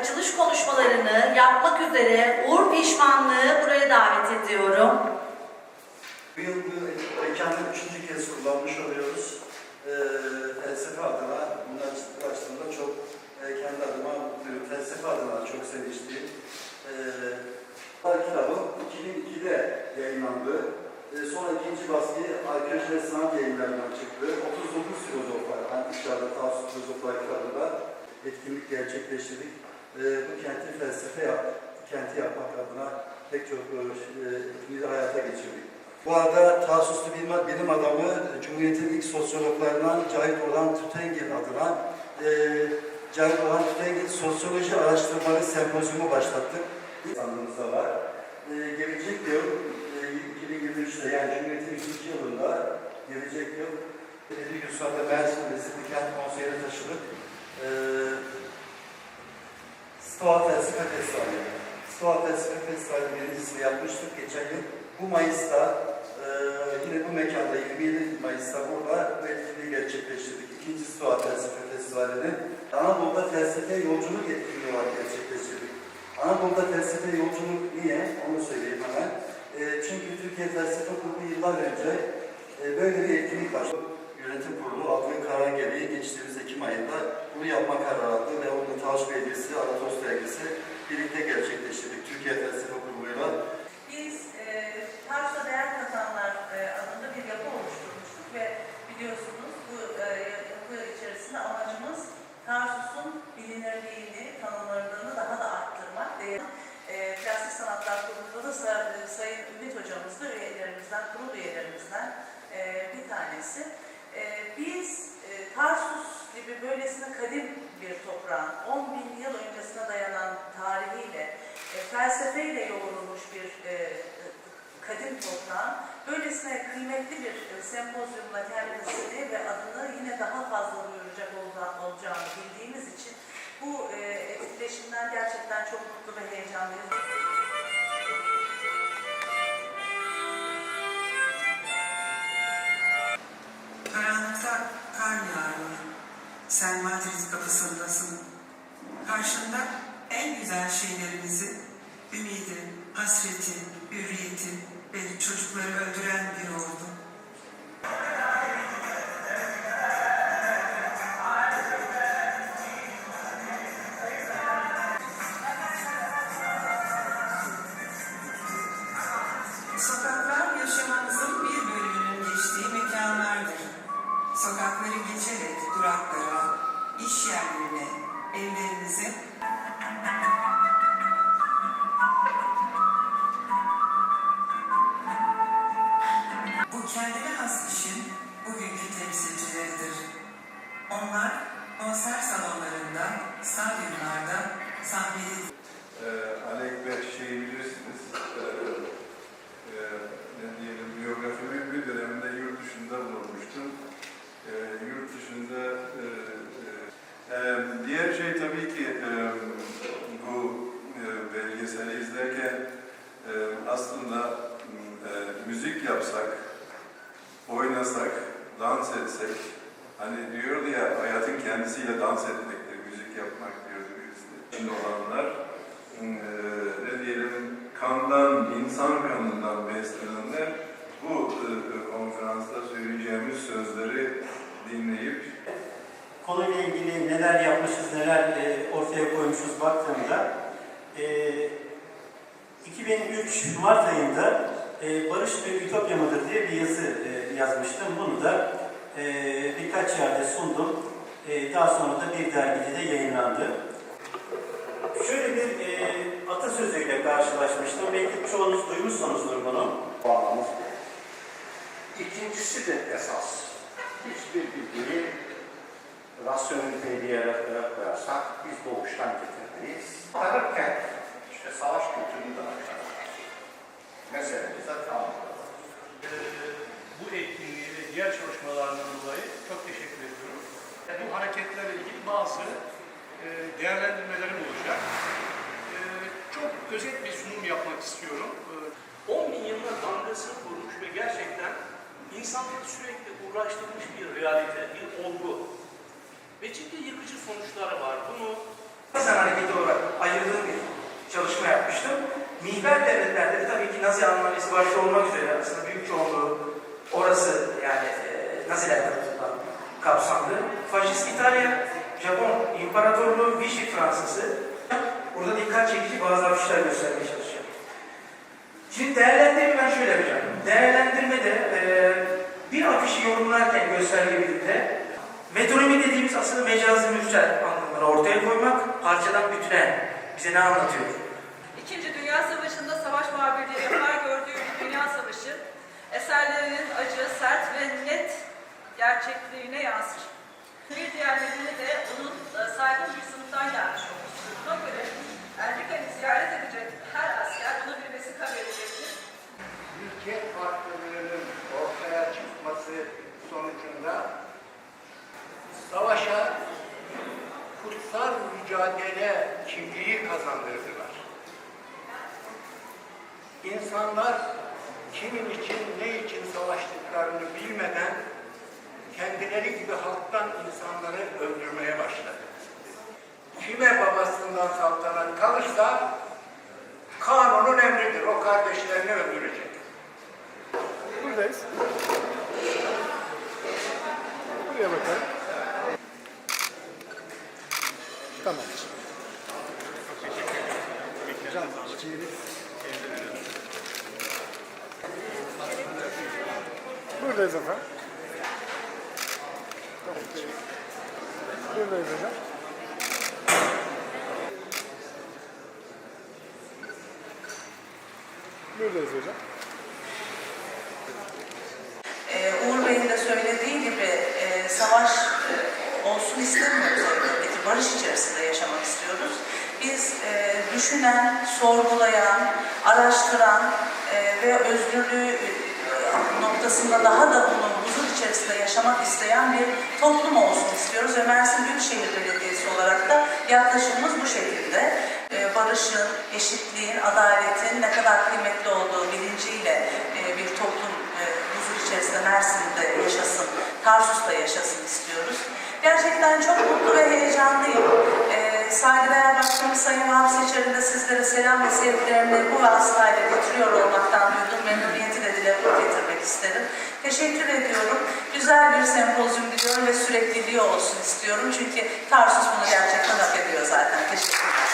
açılış konuşmalarını yapmak üzere Uğur Pişmanlığı buraya davet ediyorum. Bu yıl bu mekanı üçüncü kez kullanmış oluyoruz. Ee, felsefe adına, bunlar açtığımda çok e, kendi adıma mutluyum. Felsefe adına çok sevinçliyim. Ee, kitabım 2002'de yayınlandı. Ee, sonra ikinci baskı Arkeoloji ve Sanat yayınlarından çıktı. 39 filozof var. Antik Çağ'da Tavsus Filozoflar kitabında etkinlik gerçekleştirdik. Ee, bu kenti felsefe yap, kenti yapmak adına pek çok e, etkinliği hayata geçirdik. Bu arada Tarsuslu bilim, adamı Cumhuriyet'in ilk sosyologlarından Cahit Orhan Tütengil adına e, Cahit Orhan Tütengil Sosyoloji Araştırmaları Sempozyumu başlattık. İnsanımızda var. E, gelecek yıl e, 2023'te yani Cumhuriyet'in 100. yılında gelecek yıl Belediye Yusuf'ta Mersin Mesihli Kent Konseyi'ne taşıdık. E, Stoğa Felsefe Festivali. Stoğa Felsefe Festivali birincisini yapmıştık geçen yıl. Bu Mayıs'ta e, yine bu mekanda 27 Mayıs'ta burada bu etkinliği gerçekleştirdik. İkinci Stoğa Felsefe Festivali'ni Anadolu'da felsefe yolculuk etkinliği olarak gerçekleştirdik. Anadolu'da felsefe yolculuk niye? Onu söyleyeyim hemen. E, çünkü Türkiye Felsefe Kurulu yıllar önce e, böyle bir etkinlik başlattı. Yönetim Kurulu aldığın karar gereği geçtiğimiz Ekim ayında bunu yapma kararı aldı ve onu Tavş Belediyesi, Aratos Dergisi birlikte gerçekleştirdik. Türkiye Felsefe Kurulu'yla. Biz e, Tarsus'a değer katanlar e, adında bir yapı oluşturmuştuk ve biliyorsunuz bu e, yapı içerisinde amacımız Tarsus'un bilinirliğini, tanınırlığını daha da arttırmak. Değer, e, Plastik Sanatlar Kurulu'nda da e, Sayın Ümit Hocamız da üyelerimizden, kurul üyelerimizden e, bir tanesi. E, biz e, Tarsus gibi böylesine kadim bir toprağın, 10 bin yıl öncesine dayanan tarihiyle e, felsefeyle yoğrulmuş bir e, kadim toprağın böylesine kıymetli bir e, sempozyumla kendisini ve adını yine daha fazla duyuracak olacağını bildiğimiz için bu e, etkileşimden gerçekten çok mutlu ve heyecanlıyız. Sen Madrid kapısındasın. Karşında en güzel şeylerimizi, ümidi, hasreti, hürriyeti ve çocukları öldüren bir ordu. Belgeseli izlerken e, aslında e, müzik yapsak, oynasak, dans etsek, hani diyordu ya hayatın kendisiyle dans etmektir, müzik yapmak diyordu birisi. Şimdi olanlar e, ne diyelim kandan, insan kanından beslenenler bu e, konferansta söyleyeceğimiz sözleri dinleyip konuyla ilgili neler yapmışız, neler e, ortaya koymuşuz baktığımda e, 2003 Mart ayında e, Barış bir Ütopya mıdır diye bir yazı e, yazmıştım. Bunu da e, birkaç yerde sundum. E, daha sonra da bir dergide de yayınlandı. Şöyle bir e, atasözüyle karşılaşmıştım. Belki çoğunuz duymuşsunuzdur bunu. bağlamız. İkincisi de esas. Hiçbir bilgiyi rasyoneliteye bir yere koyarsak biz doğuştan getirmeyiz. Tarırken işte savaş kültüründen aşağı. Meselemiz de tam. Ee, bu etkinliği ve diğer çalışmalarından dolayı çok teşekkür ediyorum. Bu hareketlerle ilgili bazı e, değerlendirmelerim olacak. E, çok özet bir sunum yapmak istiyorum. E, 10 bin yılın damgasını vurmuş ve gerçekten insanları sürekli uğraştırmış bir realite, bir olgu. Ve ciddi yıkıcı sonuçları var. Sen hareketi olarak ayırdığım bir çalışma yapmıştım. Mihver devletlerde de tabii ki Nazi Almanyası başta olmak üzere aslında büyük çoğunluğu orası yani e, Naziler tarafından kapsandı. Faşist İtalya, Japon İmparatorluğu, Vichy Fransızı. Burada dikkat çekici bazı afişler göstermeye çalışacağım. Şimdi değerlendirme ben şöyle yapacağım. Değerlendirmede e, bir afişi yorumlarken gösterge birlikte Metronomi dediğimiz aslında mecazi mürsel anlamları ortaya koymak, parçadan bütüne bize ne anlatıyor? İkinci Dünya Savaşı'nda savaş muhabirliği yapar gördüğü bir dünya savaşı, eserlerinin acı, sert ve net gerçekliğine yansır. Bir diğer nedeni de onun e, saygın bir sınıftan gelmiş olması. Buna göre Erlika'yı ziyaret edecek her asker buna bir vesika verecektir. ülke farklılığının ortaya çıkması sonucunda savaşa kutsal mücadele kimliği kazandırdılar. İnsanlar kimin için, ne için savaştıklarını bilmeden kendileri gibi halktan insanları öldürmeye başladı. Kime babasından saltanat kalırsa kanunun emridir. O kardeşlerini öldürecek. Buradayız. Buraya bakalım. Tamam. Buradayız efendim. Buradayız hocam. Buradayız hocam. Ee, Uğur Bey'in de söylediği gibi e, savaş e, olsun istemiyoruz. Barış içerisinde yaşamak istiyoruz. Biz e, düşünen, sorgulayan, araştıran e, ve özgürlüğü e, noktasında daha da bunu huzur içerisinde yaşamak isteyen bir toplum olsun istiyoruz ve Mersin Büyükşehir Belediyesi olarak da yaklaşımımız bu şekilde. E, barışın, eşitliğin, adaletin ne kadar kıymetli olduğu bilinciyle e, bir toplum e, huzur içerisinde Mersin'de yaşasın, Tarsus'ta yaşasın istiyoruz. Gerçekten çok mutlu. Saygıdeğer Başkanım Sayın Vahap Seçer'in de sizlere selam ve sevgilerini bu vasıtayla getiriyor olmaktan duyduğum memnuniyeti de dile getirmek isterim. Teşekkür ediyorum. Güzel bir sempozyum diliyorum ve sürekliliği olsun istiyorum. Çünkü Tarsus bunu gerçekten hak ediyor zaten. Teşekkürler.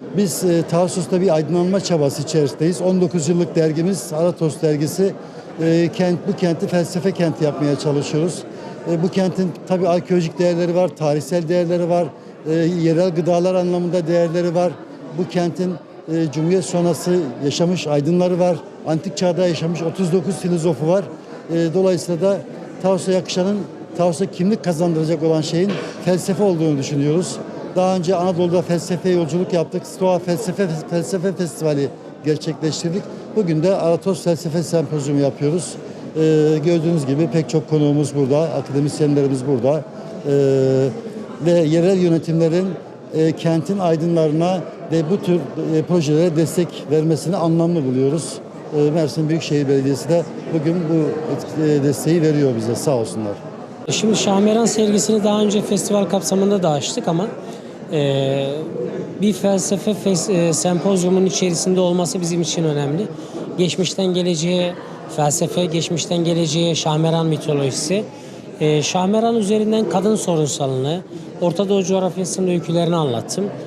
Biz e, Tarsus'ta bir aydınlanma çabası içerisindeyiz. 19 yıllık dergimiz Aratos dergisi e, kent bu kenti felsefe kenti yapmaya çalışıyoruz. E, bu kentin tabii arkeolojik değerleri var, tarihsel değerleri var, e, yerel gıdalar anlamında değerleri var. Bu kentin e, Cumhuriyet sonrası yaşamış aydınları var. Antik çağda yaşamış 39 filozofu var. E, dolayısıyla da Tarsus'a yakışanın Tarsus'a kimlik kazandıracak olan şeyin felsefe olduğunu düşünüyoruz. Daha önce Anadolu'da felsefe yolculuk yaptık. Stoa Felsefe Felsefe Festivali gerçekleştirdik. Bugün de Aratos Felsefe Sempozyumu yapıyoruz. Ee, gördüğünüz gibi pek çok konuğumuz burada, akademisyenlerimiz burada. Ee, ve yerel yönetimlerin e, kentin aydınlarına ve bu tür e, projelere destek vermesini anlamlı buluyoruz. Ee, Mersin Büyükşehir Belediyesi de bugün bu e, desteği veriyor bize sağ olsunlar. Şimdi Şahmeran sergisini daha önce festival kapsamında da açtık ama e, bir felsefe fes, e, sempozyumun içerisinde olması bizim için önemli. Geçmişten geleceğe felsefe, geçmişten geleceğe Şahmeran mitolojisi. E, Şahmeran üzerinden kadın sorunsalını, Orta Doğu coğrafyasının öykülerini anlattım.